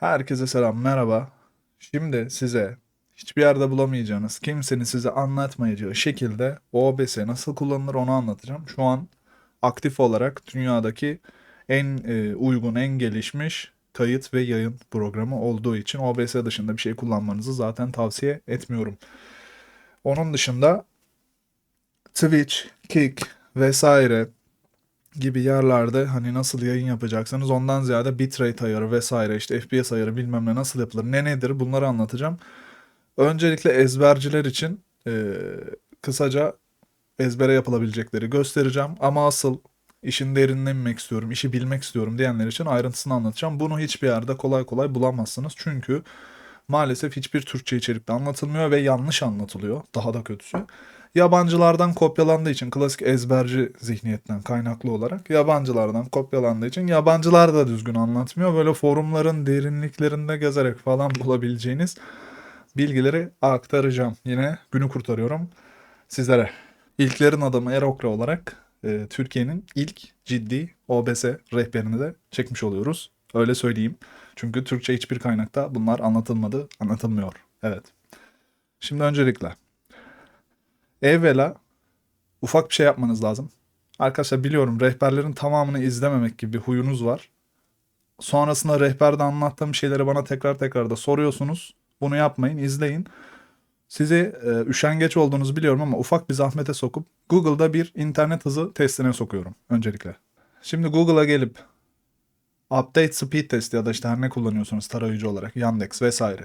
Herkese selam, merhaba. Şimdi size hiçbir yerde bulamayacağınız, kimsenin size anlatmayacağı şekilde OBS nasıl kullanılır onu anlatacağım. Şu an aktif olarak dünyadaki en e, uygun, en gelişmiş kayıt ve yayın programı olduğu için OBS dışında bir şey kullanmanızı zaten tavsiye etmiyorum. Onun dışında Twitch, Kick vesaire gibi yerlerde hani nasıl yayın yapacaksanız ondan ziyade bitrate ayarı vesaire işte FPS ayarı bilmem ne nasıl yapılır ne nedir bunları anlatacağım. Öncelikle ezberciler için e, kısaca ezbere yapılabilecekleri göstereceğim ama asıl işin derinine inmek istiyorum, işi bilmek istiyorum diyenler için ayrıntısını anlatacağım. Bunu hiçbir yerde kolay kolay bulamazsınız çünkü maalesef hiçbir Türkçe içerikte anlatılmıyor ve yanlış anlatılıyor. Daha da kötüsü. Yabancılardan kopyalandığı için klasik ezberci zihniyetten kaynaklı olarak yabancılardan kopyalandığı için yabancılar da düzgün anlatmıyor. Böyle forumların derinliklerinde gezerek falan bulabileceğiniz bilgileri aktaracağım. Yine günü kurtarıyorum sizlere. İlklerin adamı Erokra olarak e, Türkiye'nin ilk ciddi OBS rehberini de çekmiş oluyoruz. Öyle söyleyeyim. Çünkü Türkçe hiçbir kaynakta bunlar anlatılmadı, anlatılmıyor. Evet. Şimdi öncelikle evvela ufak bir şey yapmanız lazım. Arkadaşlar biliyorum rehberlerin tamamını izlememek gibi bir huyunuz var. Sonrasında rehberde anlattığım şeyleri bana tekrar tekrar da soruyorsunuz. Bunu yapmayın, izleyin. Sizi e, üşengeç olduğunuzu biliyorum ama ufak bir zahmete sokup Google'da bir internet hızı testine sokuyorum öncelikle. Şimdi Google'a gelip Update Speed Test ya da işte her ne kullanıyorsunuz tarayıcı olarak Yandex vesaire.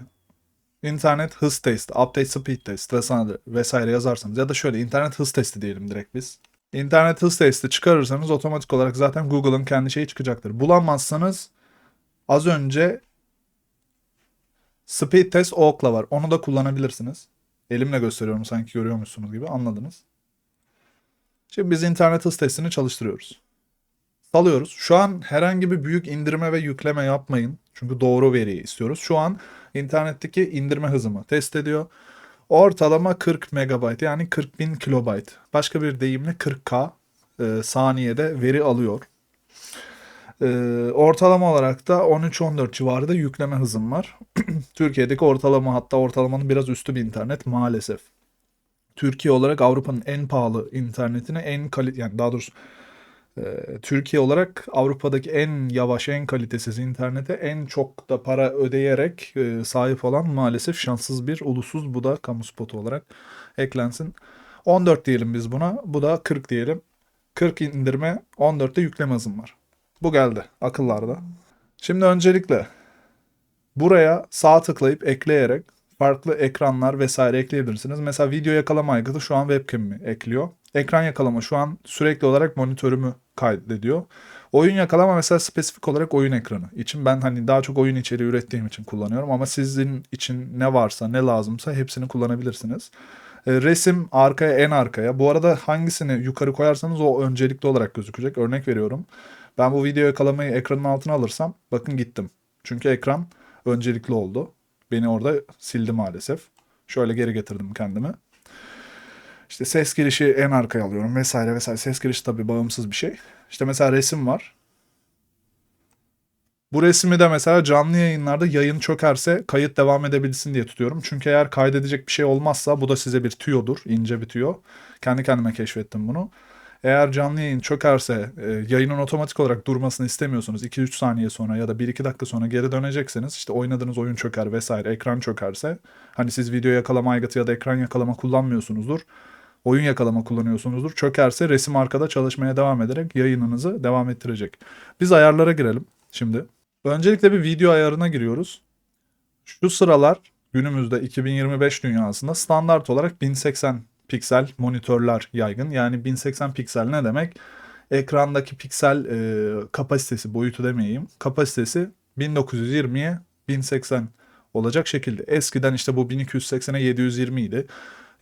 İnternet hız testi, update speed test vesaire, vesaire yazarsanız ya da şöyle internet hız testi diyelim direkt biz. İnternet hız testi çıkarırsanız otomatik olarak zaten Google'ın kendi şeyi çıkacaktır. Bulamazsanız az önce speed test okla var. Onu da kullanabilirsiniz. Elimle gösteriyorum sanki görüyormuşsunuz gibi anladınız. Şimdi biz internet hız testini çalıştırıyoruz. Salıyoruz. Şu an herhangi bir büyük indirme ve yükleme yapmayın. Çünkü doğru veriyi istiyoruz. Şu an internetteki indirme hızımı test ediyor. Ortalama 40 megabayt yani 40 bin kilobayt. Başka bir deyimle 40k e, saniyede veri alıyor. E, ortalama olarak da 13-14 civarında yükleme hızım var. Türkiye'deki ortalama hatta ortalamanın biraz üstü bir internet maalesef. Türkiye olarak Avrupa'nın en pahalı internetine en kaliteli yani daha doğrusu Türkiye olarak Avrupa'daki en yavaş, en kalitesiz internete en çok da para ödeyerek e, sahip olan maalesef şanssız bir ulusuz. Bu da kamu spotu olarak eklensin. 14 diyelim biz buna. Bu da 40 diyelim. 40 indirme, 14'te yükleme hızım var. Bu geldi akıllarda. Şimdi öncelikle buraya sağ tıklayıp ekleyerek farklı ekranlar vesaire ekleyebilirsiniz. Mesela video yakalama aygıtı şu an webcam'imi ekliyor. Ekran yakalama şu an sürekli olarak monitörümü kaydediyor. Oyun yakalama mesela spesifik olarak oyun ekranı için ben hani daha çok oyun içeriği ürettiğim için kullanıyorum ama sizin için ne varsa ne lazımsa hepsini kullanabilirsiniz. E, resim arkaya en arkaya. Bu arada hangisini yukarı koyarsanız o öncelikli olarak gözükecek. Örnek veriyorum. Ben bu video yakalamayı ekranın altına alırsam bakın gittim. Çünkü ekran öncelikli oldu. Beni orada sildi maalesef. Şöyle geri getirdim kendimi. İşte ses girişi en arkaya alıyorum vesaire vesaire. Ses girişi tabii bağımsız bir şey. İşte mesela resim var. Bu resmi de mesela canlı yayınlarda yayın çökerse kayıt devam edebilsin diye tutuyorum. Çünkü eğer kaydedecek bir şey olmazsa bu da size bir tüyodur. ince bir tüyo. Kendi kendime keşfettim bunu. Eğer canlı yayın çökerse e, yayının otomatik olarak durmasını istemiyorsunuz 2-3 saniye sonra ya da 1-2 dakika sonra geri dönecekseniz işte oynadığınız oyun çöker vesaire ekran çökerse hani siz video yakalama aygıtı ya da ekran yakalama kullanmıyorsunuzdur oyun yakalama kullanıyorsunuzdur. Çökerse resim arkada çalışmaya devam ederek yayınınızı devam ettirecek. Biz ayarlara girelim şimdi. Öncelikle bir video ayarına giriyoruz. Şu sıralar günümüzde 2025 dünyasında standart olarak 1080 piksel monitörler yaygın. Yani 1080 piksel ne demek? Ekrandaki piksel e, kapasitesi, boyutu demeyeyim. Kapasitesi 1920'ye 1080 olacak şekilde. Eskiden işte bu 1280'e 720 idi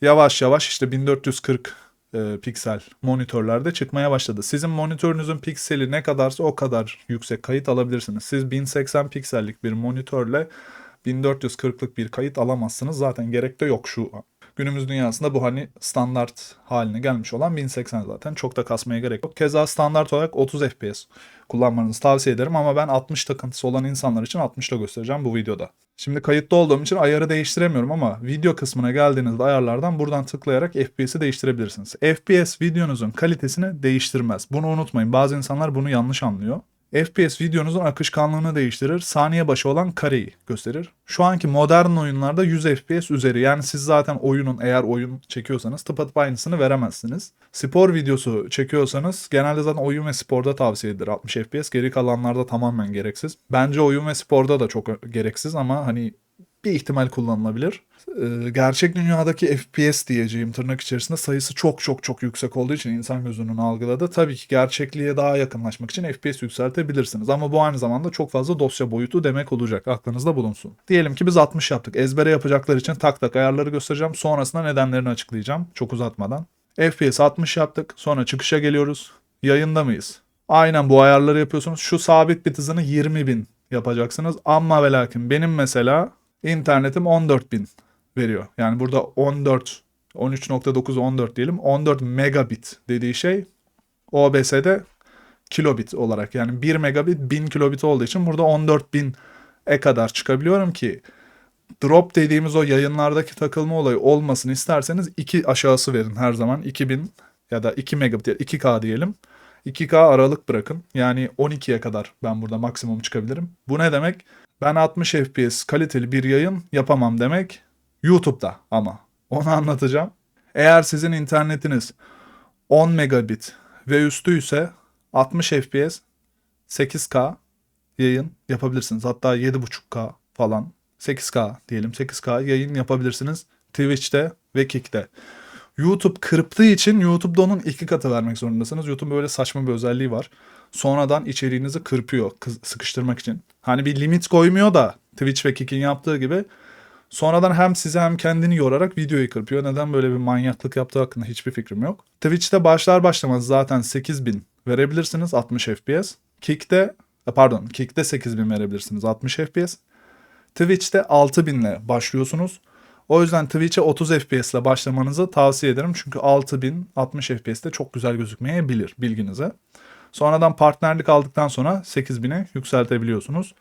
yavaş yavaş işte 1440 e, piksel monitörlerde çıkmaya başladı. Sizin monitörünüzün pikseli ne kadarsa o kadar yüksek kayıt alabilirsiniz. Siz 1080 piksellik bir monitörle 1440'lık bir kayıt alamazsınız. Zaten gerek de yok şu. Günümüz dünyasında bu hani standart haline gelmiş olan 1080 zaten. Çok da kasmaya gerek yok. Keza standart olarak 30 FPS kullanmanızı tavsiye ederim ama ben 60 takıntısı olan insanlar için 60 ile göstereceğim bu videoda. Şimdi kayıtta olduğum için ayarı değiştiremiyorum ama video kısmına geldiğinizde ayarlardan buradan tıklayarak FPS'i değiştirebilirsiniz. FPS videonuzun kalitesini değiştirmez. Bunu unutmayın. Bazı insanlar bunu yanlış anlıyor. FPS videonuzun akışkanlığını değiştirir, saniye başı olan kareyi gösterir. Şu anki modern oyunlarda 100 FPS üzeri yani siz zaten oyunun eğer oyun çekiyorsanız tıpatıp aynısını veremezsiniz. Spor videosu çekiyorsanız genelde zaten oyun ve sporda tavsiye edilir 60 FPS. Geri kalanlarda tamamen gereksiz. Bence oyun ve sporda da çok gereksiz ama hani bir ihtimal kullanılabilir. Ee, gerçek dünyadaki FPS diyeceğim tırnak içerisinde sayısı çok çok çok yüksek olduğu için insan gözünün algıladığı tabii ki gerçekliğe daha yakınlaşmak için FPS yükseltebilirsiniz. Ama bu aynı zamanda çok fazla dosya boyutu demek olacak. Aklınızda bulunsun. Diyelim ki biz 60 yaptık. Ezbere yapacaklar için tak tak ayarları göstereceğim. Sonrasında nedenlerini açıklayacağım. Çok uzatmadan. FPS 60 yaptık. Sonra çıkışa geliyoruz. Yayında mıyız? Aynen bu ayarları yapıyorsunuz. Şu sabit bit hızını 20.000 yapacaksınız. Ama ve lakin benim mesela internetim 14.000 veriyor. Yani burada 14 13.9 14 diyelim. 14 megabit dediği şey OBS'de kilobit olarak yani 1 megabit 1000 kilobit olduğu için burada 14.000'e kadar çıkabiliyorum ki drop dediğimiz o yayınlardaki takılma olayı olmasın isterseniz 2 aşağısı verin her zaman 2000 ya da 2 megabit 2K diyelim. 2K aralık bırakın. Yani 12'ye kadar ben burada maksimum çıkabilirim. Bu ne demek? Ben 60 FPS kaliteli bir yayın yapamam demek. YouTube'da ama. Onu anlatacağım. Eğer sizin internetiniz 10 megabit ve üstüyse 60 FPS 8K yayın yapabilirsiniz. Hatta 7.5K falan 8K diyelim 8K yayın yapabilirsiniz Twitch'te ve Kick'te. YouTube kırptığı için YouTube'da onun iki katı vermek zorundasınız. YouTube böyle saçma bir özelliği var. Sonradan içeriğinizi kırpıyor sıkıştırmak için. Hani bir limit koymuyor da Twitch ve Kick'in yaptığı gibi Sonradan hem size hem kendini yorarak videoyu kırpıyor. Neden böyle bir manyaklık yaptığı hakkında hiçbir fikrim yok. Twitch'te başlar başlamaz zaten 8000 verebilirsiniz 60 FPS. Kick'te e, pardon Kick'te 8000 verebilirsiniz 60 FPS. Twitch'te 6000 ile başlıyorsunuz. O yüzden Twitch'e 30 FPS ile başlamanızı tavsiye ederim. Çünkü 6000 60 FPS'te çok güzel gözükmeyebilir bilginize. Sonradan partnerlik aldıktan sonra 8000'e yükseltebiliyorsunuz.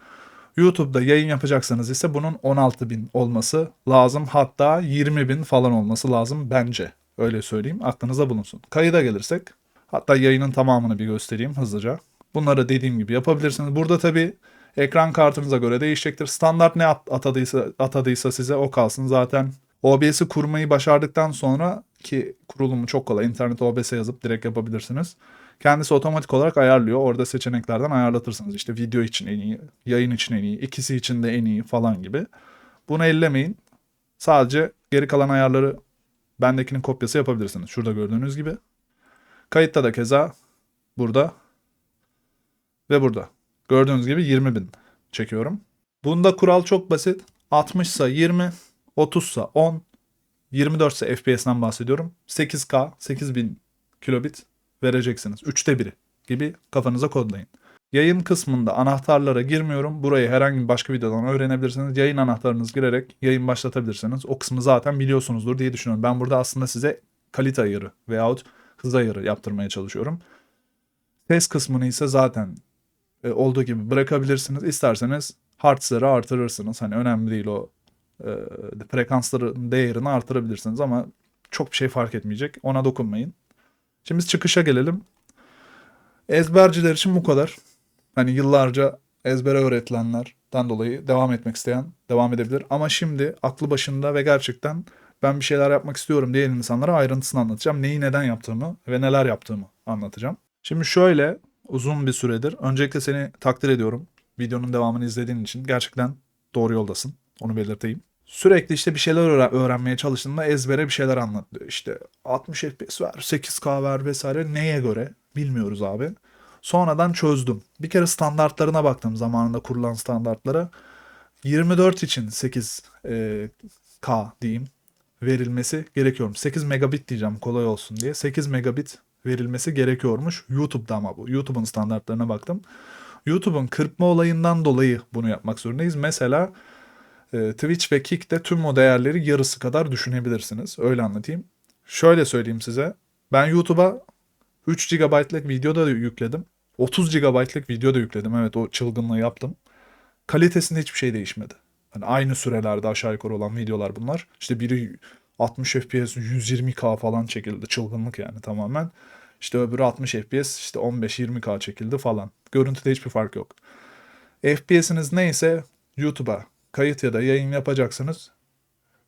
YouTube'da yayın yapacaksanız ise bunun 16 bin olması lazım. Hatta 20 bin falan olması lazım bence. Öyle söyleyeyim aklınıza bulunsun. Kayıda gelirsek hatta yayının tamamını bir göstereyim hızlıca. Bunları dediğim gibi yapabilirsiniz. Burada tabii ekran kartınıza göre değişecektir. Standart ne atadıysa, atadıysa size o kalsın. Zaten OBS'i kurmayı başardıktan sonra ki kurulumu çok kolay. İnternet OBS yazıp direkt yapabilirsiniz. Kendisi otomatik olarak ayarlıyor. Orada seçeneklerden ayarlatırsınız. İşte video için en iyi, yayın için en iyi, ikisi için de en iyi falan gibi. Bunu ellemeyin. Sadece geri kalan ayarları bendekinin kopyası yapabilirsiniz. Şurada gördüğünüz gibi. Kayıtta da keza burada ve burada. Gördüğünüz gibi 20 bin çekiyorum. Bunda kural çok basit. 60 ise 20, 30 ise 10, 24 ise FPS'den bahsediyorum. 8K, 8000 kilobit vereceksiniz. Üçte biri gibi kafanıza kodlayın. Yayın kısmında anahtarlara girmiyorum. Burayı herhangi bir başka videodan öğrenebilirsiniz. Yayın anahtarınız girerek yayın başlatabilirsiniz. O kısmı zaten biliyorsunuzdur diye düşünüyorum. Ben burada aslında size kalite ayarı veyahut hız ayarı yaptırmaya çalışıyorum. Ses kısmını ise zaten e, olduğu gibi bırakabilirsiniz. İsterseniz hertzleri artırırsınız. Hani önemli değil o e, frekansların değerini artırabilirsiniz ama çok bir şey fark etmeyecek. Ona dokunmayın. Şimdi biz çıkışa gelelim. Ezberciler için bu kadar. Hani yıllarca ezbere öğretilenlerden dolayı devam etmek isteyen devam edebilir. Ama şimdi aklı başında ve gerçekten ben bir şeyler yapmak istiyorum diyen insanlara ayrıntısını anlatacağım. Neyi neden yaptığımı ve neler yaptığımı anlatacağım. Şimdi şöyle uzun bir süredir öncelikle seni takdir ediyorum. Videonun devamını izlediğin için gerçekten doğru yoldasın. Onu belirteyim. Sürekli işte bir şeyler öğrenmeye çalıştığında ezbere bir şeyler anlatıyor. İşte 60 FPS ver, 8K ver vesaire neye göre bilmiyoruz abi. Sonradan çözdüm. Bir kere standartlarına baktım zamanında kurulan standartlara. 24 için 8 e, diyeyim verilmesi gerekiyormuş. 8 megabit diyeceğim kolay olsun diye. 8 megabit verilmesi gerekiyormuş. YouTube'da ama bu. YouTube'un standartlarına baktım. YouTube'un kırpma olayından dolayı bunu yapmak zorundayız. Mesela e, Twitch ve Kick'te tüm o değerleri yarısı kadar düşünebilirsiniz. Öyle anlatayım. Şöyle söyleyeyim size. Ben YouTube'a 3 GB'lık video da yükledim. 30 GB'lık video da yükledim. Evet o çılgınlığı yaptım. Kalitesinde hiçbir şey değişmedi. Hani aynı sürelerde aşağı yukarı olan videolar bunlar. İşte biri 60 FPS 120K falan çekildi. Çılgınlık yani tamamen. İşte öbürü 60 FPS işte 15-20K çekildi falan. Görüntüde hiçbir fark yok. FPS'iniz neyse YouTube'a kayıt ya da yayın yapacaksınız.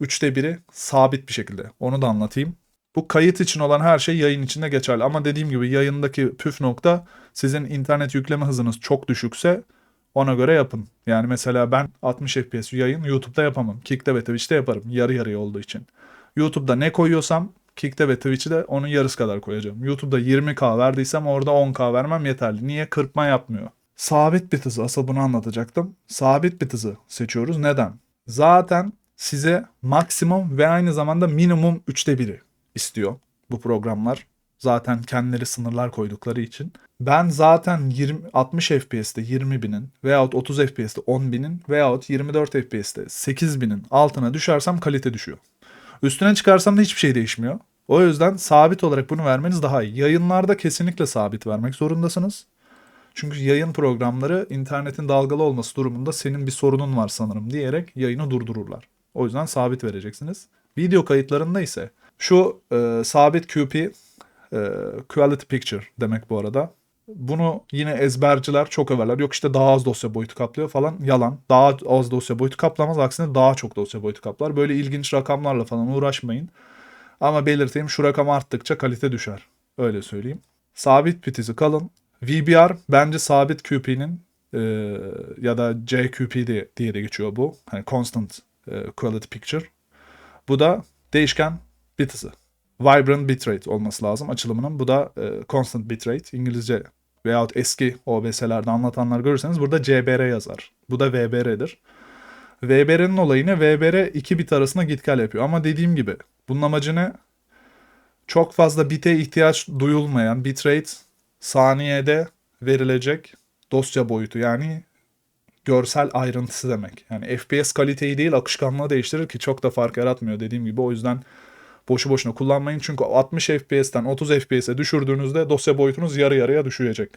Üçte biri sabit bir şekilde. Onu da anlatayım. Bu kayıt için olan her şey yayın içinde geçerli. Ama dediğim gibi yayındaki püf nokta sizin internet yükleme hızınız çok düşükse ona göre yapın. Yani mesela ben 60 FPS yayın YouTube'da yapamam. Kick'te ve Twitch'te yaparım. Yarı yarıya olduğu için. YouTube'da ne koyuyorsam Kick'te ve Twitch'te onun yarısı kadar koyacağım. YouTube'da 20K verdiysem orada 10K vermem yeterli. Niye? Kırpma yapmıyor. Sabit bit hızı. Asıl bunu anlatacaktım. Sabit bit hızı seçiyoruz. Neden? Zaten size maksimum ve aynı zamanda minimum 3'te 1'i istiyor bu programlar. Zaten kendileri sınırlar koydukları için. Ben zaten 20, 60 FPS'te 20 binin veyahut 30 FPS'te 10 binin veyahut 24 FPS'te 8 binin altına düşersem kalite düşüyor. Üstüne çıkarsam da hiçbir şey değişmiyor. O yüzden sabit olarak bunu vermeniz daha iyi. Yayınlarda kesinlikle sabit vermek zorundasınız. Çünkü yayın programları internetin dalgalı olması durumunda senin bir sorunun var sanırım diyerek yayını durdururlar. O yüzden sabit vereceksiniz. Video kayıtlarında ise şu e, sabit QP e, quality picture demek bu arada. Bunu yine ezberciler çok överler. Yok işte daha az dosya boyutu kaplıyor falan. Yalan. Daha az dosya boyutu kaplamaz. Aksine daha çok dosya boyutu kaplar. Böyle ilginç rakamlarla falan uğraşmayın. Ama belirteyim şu rakam arttıkça kalite düşer. Öyle söyleyeyim. Sabit pitizi kalın. VBR bence sabit QP'nin e, ya da JQP diye de geçiyor bu. Hani constant e, quality picture. Bu da değişken bit hızı. Vibrant bitrate olması lazım açılımının. Bu da e, constant bitrate. İngilizce veyahut eski OBS'lerde anlatanlar görürseniz burada CBR yazar. Bu da VBR'dir. VBR'nin olayını VBR 2 bit arasında git gel yapıyor. Ama dediğim gibi bunun amacı ne? Çok fazla bite ihtiyaç duyulmayan bitrate saniyede verilecek dosya boyutu yani görsel ayrıntısı demek. Yani FPS kaliteyi değil akışkanlığı değiştirir ki çok da fark yaratmıyor dediğim gibi. O yüzden boşu boşuna kullanmayın. Çünkü 60 FPS'ten 30 FPS'e düşürdüğünüzde dosya boyutunuz yarı yarıya düşecek.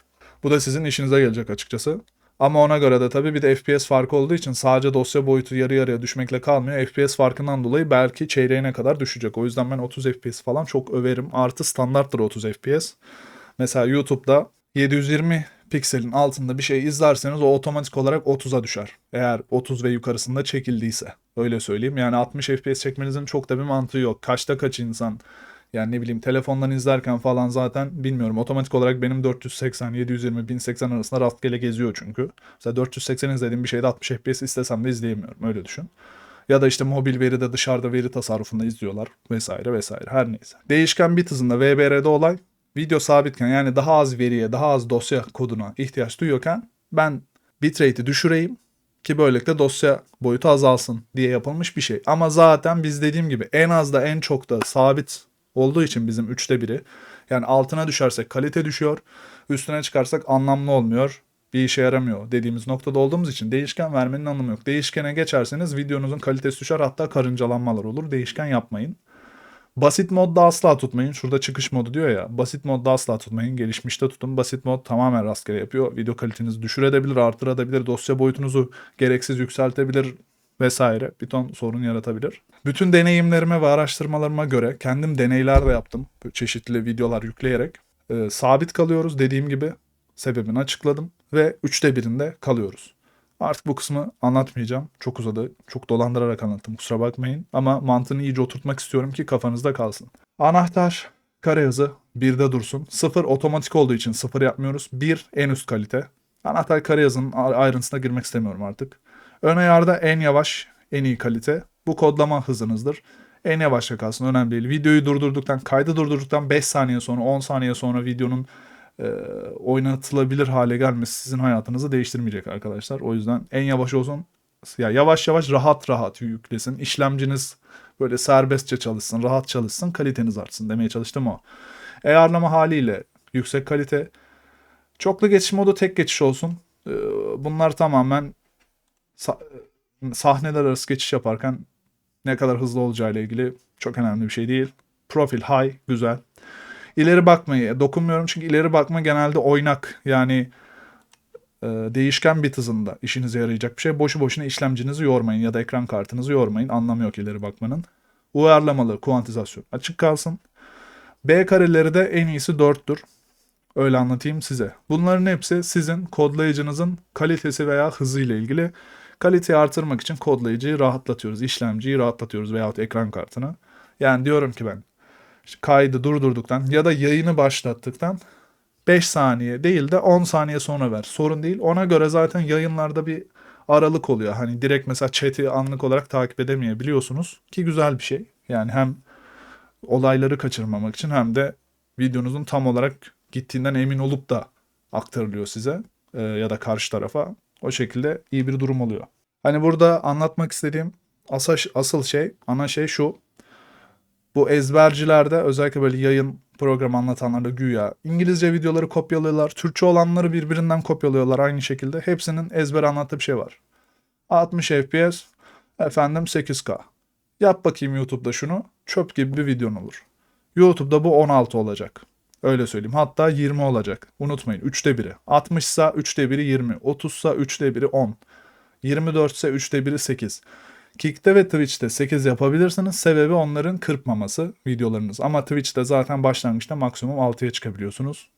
Bu da sizin işinize gelecek açıkçası. Ama ona göre de tabii bir de FPS farkı olduğu için sadece dosya boyutu yarı yarıya düşmekle kalmıyor. FPS farkından dolayı belki çeyreğine kadar düşecek. O yüzden ben 30 FPS falan çok överim. Artı standarttır 30 FPS. Mesela YouTube'da 720 pikselin altında bir şey izlerseniz o otomatik olarak 30'a düşer. Eğer 30 ve yukarısında çekildiyse. Öyle söyleyeyim. Yani 60 FPS çekmenizin çok da bir mantığı yok. Kaçta kaç insan yani ne bileyim telefondan izlerken falan zaten bilmiyorum. Otomatik olarak benim 480, 720, 1080 arasında rastgele geziyor çünkü. Mesela 480 izlediğim bir şeyde 60 FPS istesem de izleyemiyorum. Öyle düşün. Ya da işte mobil veride dışarıda veri tasarrufunda izliyorlar vesaire vesaire her neyse. Değişken bit hızında VBR'de olay video sabitken yani daha az veriye daha az dosya koduna ihtiyaç duyuyorken ben bitrate'i düşüreyim ki böylelikle dosya boyutu azalsın diye yapılmış bir şey. Ama zaten biz dediğim gibi en az da en çok da sabit olduğu için bizim üçte biri. Yani altına düşersek kalite düşüyor. Üstüne çıkarsak anlamlı olmuyor. Bir işe yaramıyor dediğimiz noktada olduğumuz için değişken vermenin anlamı yok. Değişkene geçerseniz videonuzun kalitesi düşer hatta karıncalanmalar olur. Değişken yapmayın. Basit modda asla tutmayın. Şurada çıkış modu diyor ya. Basit modda asla tutmayın. Gelişmişte tutun. Basit mod tamamen rastgele yapıyor. Video kalitenizi düşürebilir, artırabilir. Dosya boyutunuzu gereksiz yükseltebilir vesaire. Bir ton sorun yaratabilir. Bütün deneyimlerime ve araştırmalarıma göre kendim deneyler de yaptım. Çeşitli videolar yükleyerek. Ee, sabit kalıyoruz dediğim gibi. Sebebini açıkladım. Ve üçte birinde kalıyoruz. Artık bu kısmı anlatmayacağım. Çok uzadı. Çok dolandırarak anlattım. Kusura bakmayın. Ama mantığını iyice oturtmak istiyorum ki kafanızda kalsın. Anahtar kare hızı 1'de dursun. 0 otomatik olduğu için 0 yapmıyoruz. 1 en üst kalite. Anahtar kare hızının ayrıntısına girmek istemiyorum artık. Ön ayarda en yavaş, en iyi kalite. Bu kodlama hızınızdır. En yavaşça kalsın önemli değil. Videoyu durdurduktan, kaydı durdurduktan 5 saniye sonra, 10 saniye sonra videonun e, oynatılabilir hale gelmesi sizin hayatınızı değiştirmeyecek arkadaşlar. O yüzden en yavaş olsun. Ya yavaş yavaş rahat rahat yüklesin. İşlemciniz böyle serbestçe çalışsın, rahat çalışsın, kaliteniz artsın demeye çalıştım o. Ayarlama haliyle yüksek kalite. Çoklu geçiş modu tek geçiş olsun. Bunlar tamamen sahneler arası geçiş yaparken ne kadar hızlı olacağıyla ilgili çok önemli bir şey değil. Profil high, güzel. İleri bakmayı dokunmuyorum çünkü ileri bakma genelde oynak yani e, değişken bit hızında işinize yarayacak bir şey. Boşu boşuna işlemcinizi yormayın ya da ekran kartınızı yormayın. Anlamı yok ileri bakmanın. Uyarlamalı kuantizasyon açık kalsın. B kareleri de en iyisi 4'tür. Öyle anlatayım size. Bunların hepsi sizin kodlayıcınızın kalitesi veya hızı ile ilgili. Kaliteyi artırmak için kodlayıcıyı rahatlatıyoruz. işlemciyi rahatlatıyoruz veyahut ekran kartını. Yani diyorum ki ben kaydı durdurduktan ya da yayını başlattıktan 5 saniye değil de 10 saniye sonra ver. Sorun değil. Ona göre zaten yayınlarda bir aralık oluyor. Hani direkt mesela chat'i anlık olarak takip edemeyebiliyorsunuz ki güzel bir şey. Yani hem olayları kaçırmamak için hem de videonuzun tam olarak gittiğinden emin olup da aktarılıyor size e, ya da karşı tarafa. O şekilde iyi bir durum oluyor. Hani burada anlatmak istediğim asıl, asıl şey, ana şey şu. Bu ezbercilerde özellikle böyle yayın program anlatanlarda güya İngilizce videoları kopyalıyorlar. Türkçe olanları birbirinden kopyalıyorlar aynı şekilde. Hepsinin ezber anlattığı bir şey var. 60 FPS, efendim 8K. Yap bakayım YouTube'da şunu. Çöp gibi bir videon olur. YouTube'da bu 16 olacak. Öyle söyleyeyim. Hatta 20 olacak. Unutmayın. 3'te 1'i. 60 ise 3'te 1'i 20. 30 ise 3'te 1'i 10. 24 ise 3'te 1'i 8. Kick'te ve Twitch'te 8 yapabilirsiniz. Sebebi onların kırpmaması videolarınız. Ama Twitch'te zaten başlangıçta maksimum 6'ya çıkabiliyorsunuz.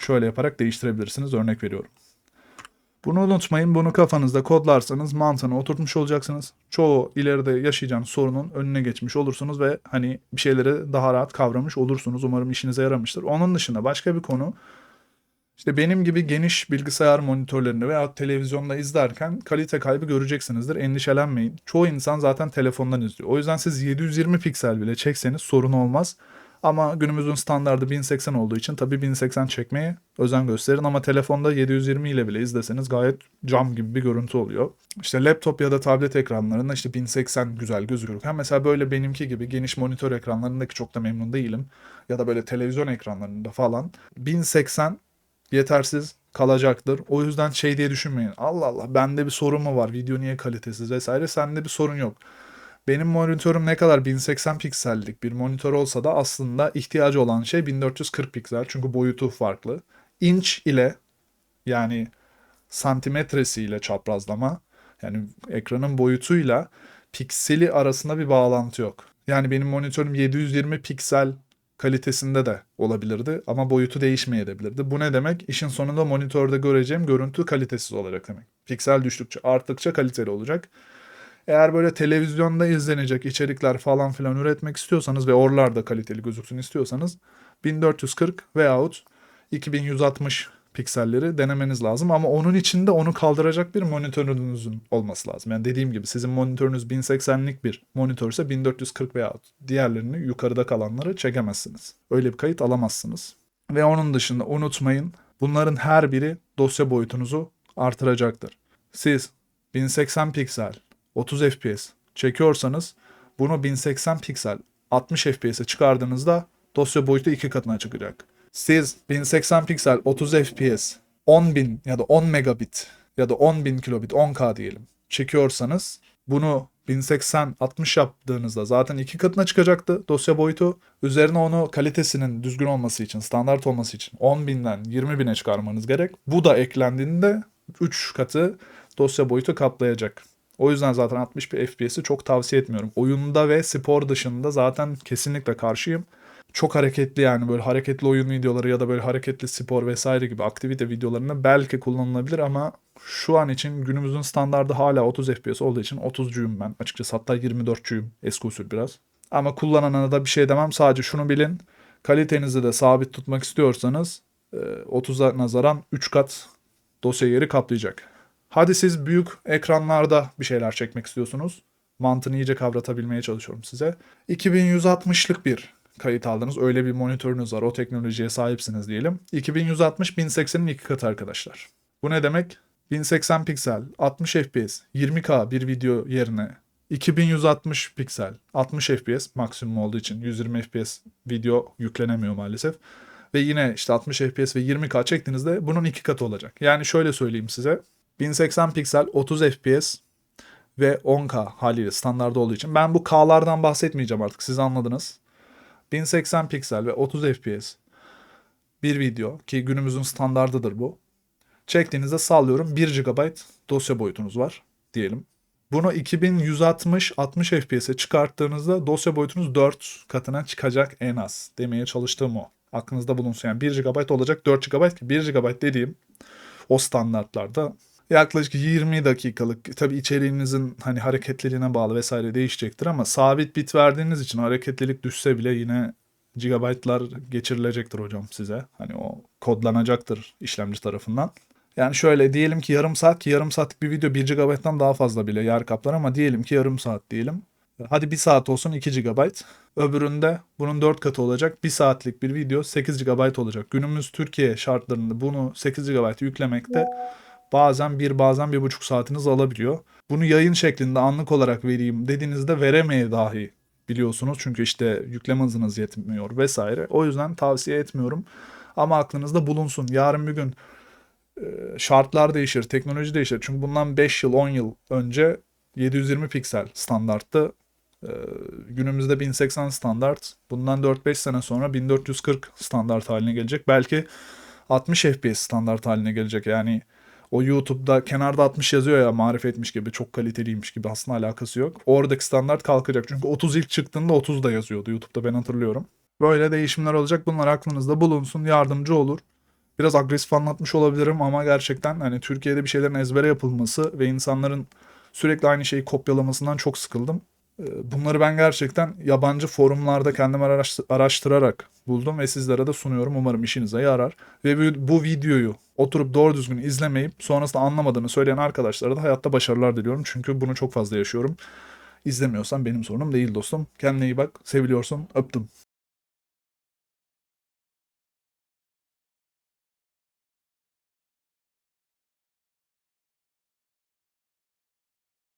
Şöyle yaparak değiştirebilirsiniz. Örnek veriyorum. Bunu unutmayın. Bunu kafanızda kodlarsanız mantığını oturtmuş olacaksınız. Çoğu ileride yaşayacağınız sorunun önüne geçmiş olursunuz ve hani bir şeyleri daha rahat kavramış olursunuz. Umarım işinize yaramıştır. Onun dışında başka bir konu işte benim gibi geniş bilgisayar monitörlerinde veya televizyonda izlerken kalite kaybı göreceksinizdir. Endişelenmeyin. Çoğu insan zaten telefondan izliyor. O yüzden siz 720 piksel bile çekseniz sorun olmaz. Ama günümüzün standardı 1080 olduğu için tabii 1080 çekmeye özen gösterin ama telefonda 720 ile bile izleseniz gayet cam gibi bir görüntü oluyor. İşte laptop ya da tablet ekranlarında işte 1080 güzel gözükürken mesela böyle benimki gibi geniş monitör ekranlarındaki çok da memnun değilim. Ya da böyle televizyon ekranlarında falan 1080 yetersiz kalacaktır. O yüzden şey diye düşünmeyin. Allah Allah bende bir sorun mu var? Video niye kalitesiz vesaire. Sende bir sorun yok. Benim monitörüm ne kadar 1080 piksellik bir monitör olsa da aslında ihtiyacı olan şey 1440 piksel. Çünkü boyutu farklı. İnç ile yani santimetresiyle çaprazlama yani ekranın boyutuyla pikseli arasında bir bağlantı yok. Yani benim monitörüm 720 piksel kalitesinde de olabilirdi ama boyutu değişmeyebilirdi. Bu ne demek? İşin sonunda monitörde göreceğim görüntü kalitesiz olacak demek. Piksel düştükçe arttıkça kaliteli olacak. Eğer böyle televizyonda izlenecek içerikler falan filan üretmek istiyorsanız ve oralarda kaliteli gözüksün istiyorsanız 1440 veyahut 2160 pikselleri denemeniz lazım ama onun içinde onu kaldıracak bir monitörünüzün olması lazım. Yani dediğim gibi sizin monitörünüz 1080'lik bir monitörse 1440 veya diğerlerini yukarıda kalanları çekemezsiniz. Öyle bir kayıt alamazsınız. Ve onun dışında unutmayın bunların her biri dosya boyutunuzu artıracaktır. Siz 1080 piksel 30 FPS çekiyorsanız bunu 1080 piksel 60 FPS'e çıkardığınızda dosya boyutu iki katına çıkacak. Siz 1080 piksel 30 FPS 10.000 ya da 10 megabit ya da 10.000 kilobit 10K diyelim çekiyorsanız bunu 1080 60 yaptığınızda zaten iki katına çıkacaktı dosya boyutu. Üzerine onu kalitesinin düzgün olması için, standart olması için 10.000'den 20.000'e çıkarmanız gerek. Bu da eklendiğinde 3 katı dosya boyutu kaplayacak. O yüzden zaten 60 bir FPS'i çok tavsiye etmiyorum. Oyunda ve spor dışında zaten kesinlikle karşıyım çok hareketli yani böyle hareketli oyun videoları ya da böyle hareketli spor vesaire gibi aktivite videolarında belki kullanılabilir ama şu an için günümüzün standardı hala 30 FPS olduğu için 30'cuyum ben açıkçası hatta 24'cüyüm eski usul biraz. Ama kullanana da bir şey demem sadece şunu bilin kalitenizi de sabit tutmak istiyorsanız 30'a e, nazaran 3 kat dosya yeri kaplayacak. Hadi siz büyük ekranlarda bir şeyler çekmek istiyorsunuz. Mantığını iyice kavratabilmeye çalışıyorum size. 2160'lık bir kayıt aldınız. Öyle bir monitörünüz var. O teknolojiye sahipsiniz diyelim. 2160 1080'in iki katı arkadaşlar. Bu ne demek? 1080 piksel, 60 FPS, 20K bir video yerine 2160 piksel, 60 FPS maksimum olduğu için 120 FPS video yüklenemiyor maalesef. Ve yine işte 60 FPS ve 20K çektiğinizde bunun iki katı olacak. Yani şöyle söyleyeyim size. 1080 piksel 30 FPS ve 10K haliyle standardı olduğu için. Ben bu K'lardan bahsetmeyeceğim artık siz anladınız. 1080 piksel ve 30 FPS bir video ki günümüzün standardıdır bu. Çektiğinizde sallıyorum 1 GB dosya boyutunuz var diyelim. Bunu 2160 60 FPS'e çıkarttığınızda dosya boyutunuz 4 katına çıkacak en az. Demeye çalıştığım o. Aklınızda bulunsun. Yani 1 GB olacak 4 GB ki 1 GB dediğim o standartlarda yaklaşık 20 dakikalık tabi içeriğinizin hani hareketliliğine bağlı vesaire değişecektir ama sabit bit verdiğiniz için hareketlilik düşse bile yine gigabaytlar geçirilecektir hocam size. Hani o kodlanacaktır işlemci tarafından. Yani şöyle diyelim ki yarım saat ki yarım saatlik bir video 1 GB'dan daha fazla bile yer kaplar ama diyelim ki yarım saat diyelim. Hadi 1 saat olsun 2 GB. Öbüründe bunun 4 katı olacak. 1 saatlik bir video 8 GB olacak. Günümüz Türkiye şartlarında bunu 8 GB yüklemekte bazen bir bazen bir buçuk saatiniz alabiliyor. Bunu yayın şeklinde anlık olarak vereyim dediğinizde veremeye dahi biliyorsunuz. Çünkü işte yükleme hızınız yetmiyor vesaire. O yüzden tavsiye etmiyorum. Ama aklınızda bulunsun. Yarın bir gün e, şartlar değişir, teknoloji değişir. Çünkü bundan 5 yıl, 10 yıl önce 720 piksel standarttı. Ee, günümüzde 1080 standart. Bundan 4-5 sene sonra 1440 standart haline gelecek. Belki 60 FPS standart haline gelecek. Yani o YouTube'da kenarda 60 yazıyor ya marifetmiş gibi çok kaliteliymiş gibi aslında alakası yok. Oradaki standart kalkacak. Çünkü 30 ilk çıktığında 30 da yazıyordu YouTube'da ben hatırlıyorum. Böyle değişimler olacak. Bunlar aklınızda bulunsun. Yardımcı olur. Biraz agresif anlatmış olabilirim ama gerçekten hani Türkiye'de bir şeylerin ezbere yapılması ve insanların sürekli aynı şeyi kopyalamasından çok sıkıldım. Ee, Bunları ben gerçekten yabancı forumlarda kendim araştı- araştırarak buldum ve sizlere de sunuyorum. Umarım işinize yarar. Ve bu videoyu oturup doğru düzgün izlemeyip sonrasında anlamadığını söyleyen arkadaşlara da hayatta başarılar diliyorum. Çünkü bunu çok fazla yaşıyorum. İzlemiyorsan benim sorunum değil dostum. Kendine iyi bak. Seviliyorsun. Öptüm.